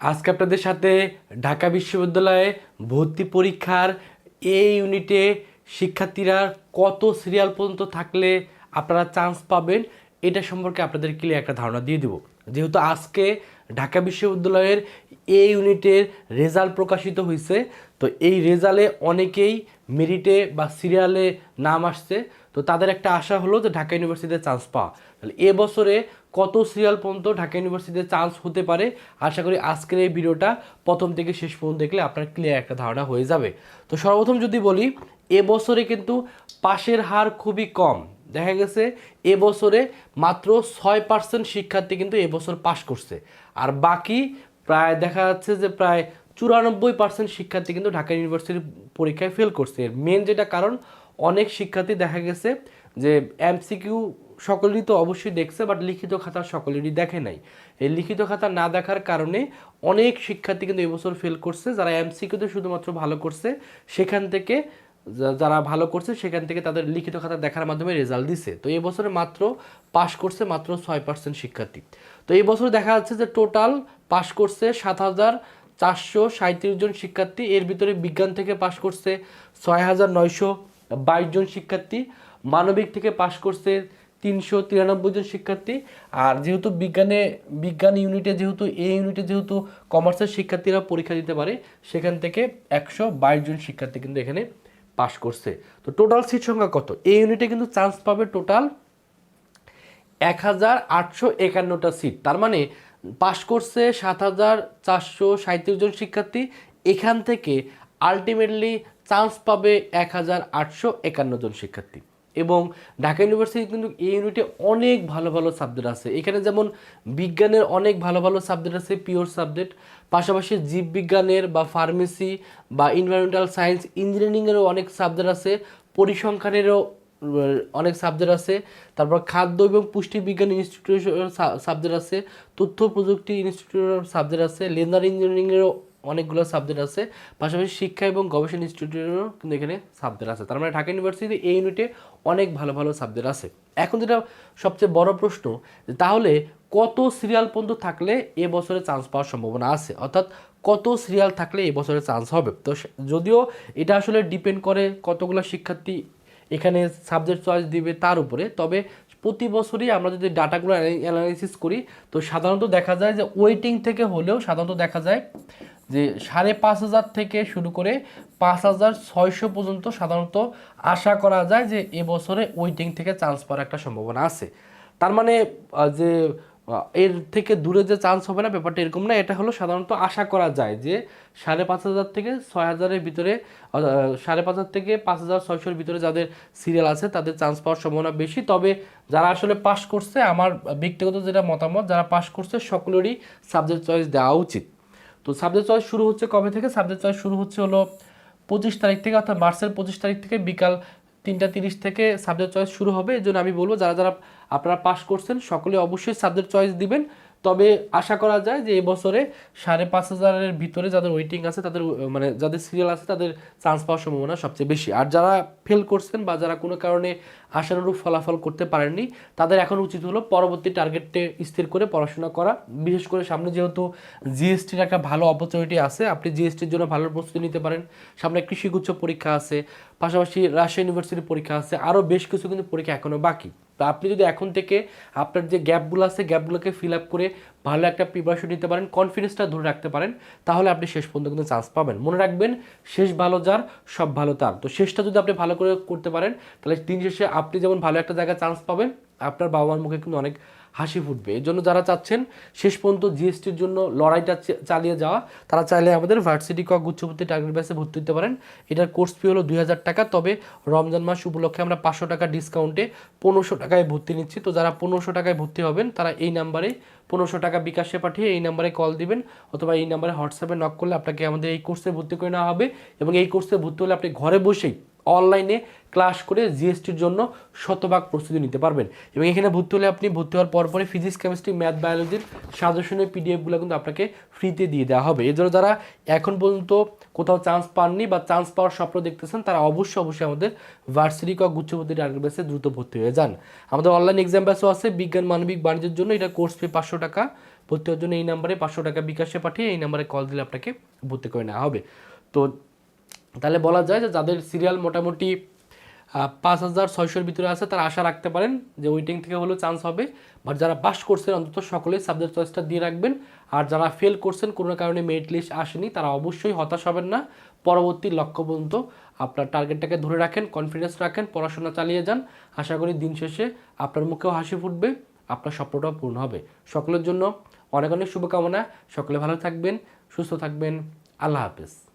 আজকে আপনাদের সাথে ঢাকা বিশ্ববিদ্যালয়ে ভর্তি পরীক্ষার এ ইউনিটে শিক্ষার্থীরা কত সিরিয়াল পর্যন্ত থাকলে আপনারা চান্স পাবেন, এটা সম্পর্কে আপনাদের ক্লিয়ার একটা ধারণা দিয়ে দেব। যেহেতু আজকে ঢাকা বিশ্ববিদ্যালয়ের এ ইউনিটের রেজাল্ট প্রকাশিত হয়েছে তো এই রেজাল্টে অনেকেই মেরিটে বা সিরিয়ালে নাম আসছে। তো তাদের একটা আশা হলো যে ঢাকা ইউনিভার্সিটিতে চান্স পাওয়া। তাহলে এবছরে কত সিরিয়াল পর্যন্ত ঢাকা ইউনিভার্সিটিতে চান্স হতে পারে? আশা করি আজকের এই ভিডিওটা প্রথম থেকে শেষ পর্যন্ত দেখলে আপনার ক্লিয়ার একটা ধারণা হয়ে যাবে। তো সর্বপ্রথম যদি বলি এবছরে কিন্তু পাশের হার খুবই কম। দেখা গেছে এবছরে মাত্র ছয় পার্সেন্ট শিক্ষার্থী কিন্তু এবছর পাশ করছে। আর বাকি প্রায় দেখা যাচ্ছে যে প্রায় চুরানব্বই পার্সেন্ট শিক্ষার্থী কিন্তু ঢাকা ইউনিভার্সিটির পরীক্ষায় ফেল করছে। এর মেন যেটা কারণ, অনেক শিক্ষার্থী দেখা গেছে যে এমসিকিউ সকলেরই তো অবশ্যই দেখছে বাট লিখিত খাতা সকলেরই দেখে নাই। এই লিখিত খাতা না দেখার কারণে অনেক শিক্ষার্থী কিন্তু এবছর ফেল করছে, যারা এমসিকিউতে শুধুমাত্র ভালো করছে, সেখান থেকে যারা ভালো করছে, সেখান থেকে তাদের লিখিত খাতা দেখার মাধ্যমে রেজাল্ট দিছে। তো এই বছরে মাত্র পাশ করছে মাত্র ছয় পার্সেন্ট শিক্ষার্থী। তো এই বছর দেখা যাচ্ছে যে টোটাল পাশ করছে সাত হাজার চারশো সাঁত্রিশ জন শিক্ষার্থী, এর ভিতরে বিজ্ঞান থেকে পাশ করছে ছয় হাজার নয়শো বাইশ জন শিক্ষার্থী, মানবিক থেকে পাশ করছে তিনশো তিরানব্বই জন শিক্ষার্থী। আর যেহেতু বিজ্ঞানে, বিজ্ঞান ইউনিটে যেহেতু, এ ইউনিটে যেহেতু কমার্সের শিক্ষার্থীরা পরীক্ষা দিতে পারে, সেখান থেকে একশো বাইশ জন শিক্ষার্থী কিন্তু এখানে পাশ করছে। তো টোটাল সিট সংখ্যা কত? এই ইউনিটে কিন্তু চান্স পাবে টোটাল এক হাজার আটশো একান্নটা সিট। তার মানে পাশ করছে সাত হাজার চারশো সাঁত্রিশ জন শিক্ষার্থী। এখান থেকে আলটিমেটলি চান্স পাবে এক হাজার আটশো একান্ন জন শিক্ষার্থী। এবং ঢাকা ইউনিভার্সিটি কিন্তু এই ইউনিটে অনেক ভালো ভালো সাবজেক্ট আছে। এখানে যেমন বিজ্ঞানের অনেক ভালো ভালো সাবজেক্ট আছে পিওর সাবজেক্ট পাশাপাশি জীববিজ্ঞানের বা ফার্মেসি বা ইনভারমেন্টাল সায়েন্স ইঞ্জিনিয়ারিংয়েরও অনেক সাবজেক্ট আছে। পরিসংখ্যানেরও অনেক সাবজেক্ট আছে, তারপর খাদ্য এবং পুষ্টি বিজ্ঞান ইনস্টিটিউটের সাবজেক্ট আছে, তথ্য প্রযুক্তি ইনস্টিটিউটের সাবজেক্ট আছে লেদার ইঞ্জিনিয়ারিংয়েরও অনেকগুলো সাবজেক্ট আছে, পাশাপাশি শিক্ষা এবং গবেষণা ইনস্টিটিউটেরও কিন্তু এখানে সাবজেক্ট আছে। তার মানে ঢাকা ইউনিভার্সিটি এই ইউনিটে অনেক ভালো ভালো সাবজেক্ট আছে। এখন যেটা সবচেয়ে বড় প্রশ্ন তাহলে কত সিরিয়াল পর্যন্ত থাকলে এ বছরে চান্স পাওয়ার সম্ভাবনা আছে? অর্থাৎ কত সিরিয়াল থাকলে এ বছরে চান্স হবে? তো যদিও এটা আসলে ডিপেন্ড করে কতগুলো শিক্ষার্থী এখানে সাবজেক্ট চয়েস দিবে তার উপরে। তবে প্রতি বছরই আমরা যদি ডাটাগুলো অ্যানালাইসিস করি, তো সাধারণত দেখা যায় যে ওয়েটিং থেকে হলেও সাধারণত দেখা যায় যে সাড়ে পাঁচ হাজার থেকে শুরু করে পাঁচ হাজার ছয়শো পর্যন্ত সাধারণত আশা করা যায় যে এবছরে ওয়েটিং থেকে চান্স পাওয়ার একটা সম্ভাবনা আছে। তার মানে যে এর থেকে দূরে যে চান্স হবে না, ব্যাপারটা এরকম না, এটা হলো সাধারণত আশা করা যায় যে সাড়ে পাঁচ হাজার থেকে ছয় হাজারের ভিতরে সাড়ে পাঁচ হাজার থেকে পাঁচ হাজার ছয়শোর ভিতরে যাদের সিরিয়াল আছে, তাদের চান্স পাওয়ার সম্ভাবনা বেশি। তবে যারা আসলে পাশ করছে, আমার ব্যক্তিগত যেটা মতামত, যারা পাশ করছে, সকলেরই সাবজেক্ট চয়েস দেওয়া উচিত। তো সাবজেক্ট চয়েস শুরু হচ্ছে কবে থেকে? সাবজেক্ট চয়েস শুরু হচ্ছে হলো পঁচিশ তারিখ থেকে, অর্থাৎ মার্চের পঁচিশ তারিখ থেকে বিকাল তিনটা তিরিশ থেকে সাবজেক্ট চয়েস শুরু হবে এই জন্য আমি বলব, যারা যারা আপনারা পাশ করছেন, সকলে অবশ্যই সাবজেক্ট চয়েস দিবেন। তবে আশা করা যায় যে এবছরে সাড়ে পাঁচ হাজারের ভিতরে যাদের ওয়েটিং আছে, তাদের মানে যাদের সিরিয়াল আছে, তাদের চান্স পাওয়ার সম্ভাবনা সবচেয়ে বেশি। আর যারা ফেল করছেন বা যারা কোনো কারণে আশানুরূপ ফলাফল করতে পারেননি, তাদের এখন উচিত হলো পরবর্তী টার্গেটে স্থির করে পড়াশোনা করা। বিশেষ করে সামনে যেহেতু জিএসটির একটা ভালো অপরচুনিটি আছে, আপনি জিএসটির জন্য ভালো প্রস্তুতি নিতে পারেন। সামনে কৃষিগুচ্ছ পরীক্ষা আছে, পাশাপাশি রাজশাহী ইউনিভার্সিটির পরীক্ষা আছে, আরও বেশ কিছু কিন্তু পরীক্ষা এখনও বাকি। তো আপনি যদি এখন থেকে আপনার যে গ্যাপগুলো আছে, গ্যাপগুলোকে ফিল আপ করে ভালো একটা প্রিপারেশন নিতে পারেন কনফিডেন্সটা ধরে রাখতে পারেন, তাহলে আপনি শেষ পর্যন্ত কিন্তু চান্স পাবেন। মনে রাখবেন, শেষ ভালো যার, সব ভালো তার। তো শেষটা যদি আপনি ভালো করে করতে পারেন, তাহলে দিন শেষে আপনি যেমন ভালো একটা জায়গায় চান্স পাবেন আপনার বাবা মার মুখে কিন্তু অনেক হাসি ফুটবে। এর জন্য যারা চাচ্ছেন, শেষ পর্যন্ত জিএসটির জন্য লড়াইটা চালিয়ে যাওয়া, তারা চাইলে আমাদের ভার্সিটি কক গুচ্ছভর্তি টার্গেট ব্যাসে ভর্তি হতে পারেন। এটার কোর্স ফি হলো দুই হাজার টাকা, তবে রমজান মাস উপলক্ষে আমরা পাঁচশো টাকা ডিসকাউন্টে পনেরোশো টাকায় ভর্তি নিচ্ছি। তো যারা পনেরোশো টাকায় ভর্তি হবেন, তারা এই নাম্বারে পনেরোশো টাকা বিকাশে পাঠিয়ে এই নাম্বারে কল দিবেন, অথবা এই নাম্বারে হোয়াটসঅ্যাপে নক করলে আপনাকে আমাদের এই কোর্সে ভর্তি করে নেওয়া হবে। এবং এই কোর্সে ভর্তি হলে আপনি ঘরে বসেই অনলাইনে ক্লাস করে জিএসটির জন্য শতভাগ প্রস্তুতি নিতে পারবেন। এবং এখানে ভর্তি হলে আপনি ভর্তি হওয়ার পর পরে ফিজিক্স কেমিস্ট্রি ম্যাথ বায়োলজির সাজেশনের পিডিএফগুলো কিন্তু আপনাকে ফ্রিতে দিয়ে দেওয়া হবে। এর জন্য যারা এখন পর্যন্ত কোথাও চান্স পাননি বা চান্স পাওয়ার স্বপ্ন দেখতেছেন, তারা অবশ্যই অবশ্যই আমাদের ভার্সিটি ক গুচ্ছপতি টার্গেট বেসে দ্রুত ভর্তি হয়ে যান। আমাদের অনলাইন এক্সাম ব্যাসও আছে, বিজ্ঞান, মানবিক, বাণিজ্যের জন্য। এটা কোর্স ফি পাঁচশো টাকা। ভর্তি হওয়ার জন্য এই নাম্বারে পাঁচশো টাকা বিকাশে পাঠিয়ে এই নাম্বারে কল দিলে আপনাকে ভর্তি করে নেওয়া হবে। তো তাহলে বলা যায় যে যাদের সিরিয়াল মোটামুটি পাঁচ হাজার ছয়শোর ভিতরে আছে, তারা আশা রাখতে পারেন যে ওয়েটিং থেকে হলেও চান্স হবে। বাট যারা পাস করছেন, অন্তত সকলেই সাবজেক্ট চয়েসটা দিয়ে রাখবেন। আর যারা ফেল করছেন, কোনো কারণে মেরিট লিস্ট আসেনি, তারা অবশ্যই হতাশ হবেন না। পরবর্তী লক্ষ্য পর্যন্ত আপনার টার্গেটটাকে ধরে রাখেন কনফিডেন্স রাখেন, পড়াশোনা চালিয়ে যান। আশা করি দিন শেষে আপনার মুখেও হাসি ফুটবে, আপনার স্বপ্নটাও পূর্ণ হবে। সকলের জন্য অনেক অনেক শুভকামনা। সকলে ভালো থাকবেন, সুস্থ থাকবেন। আল্লাহ হাফেজ।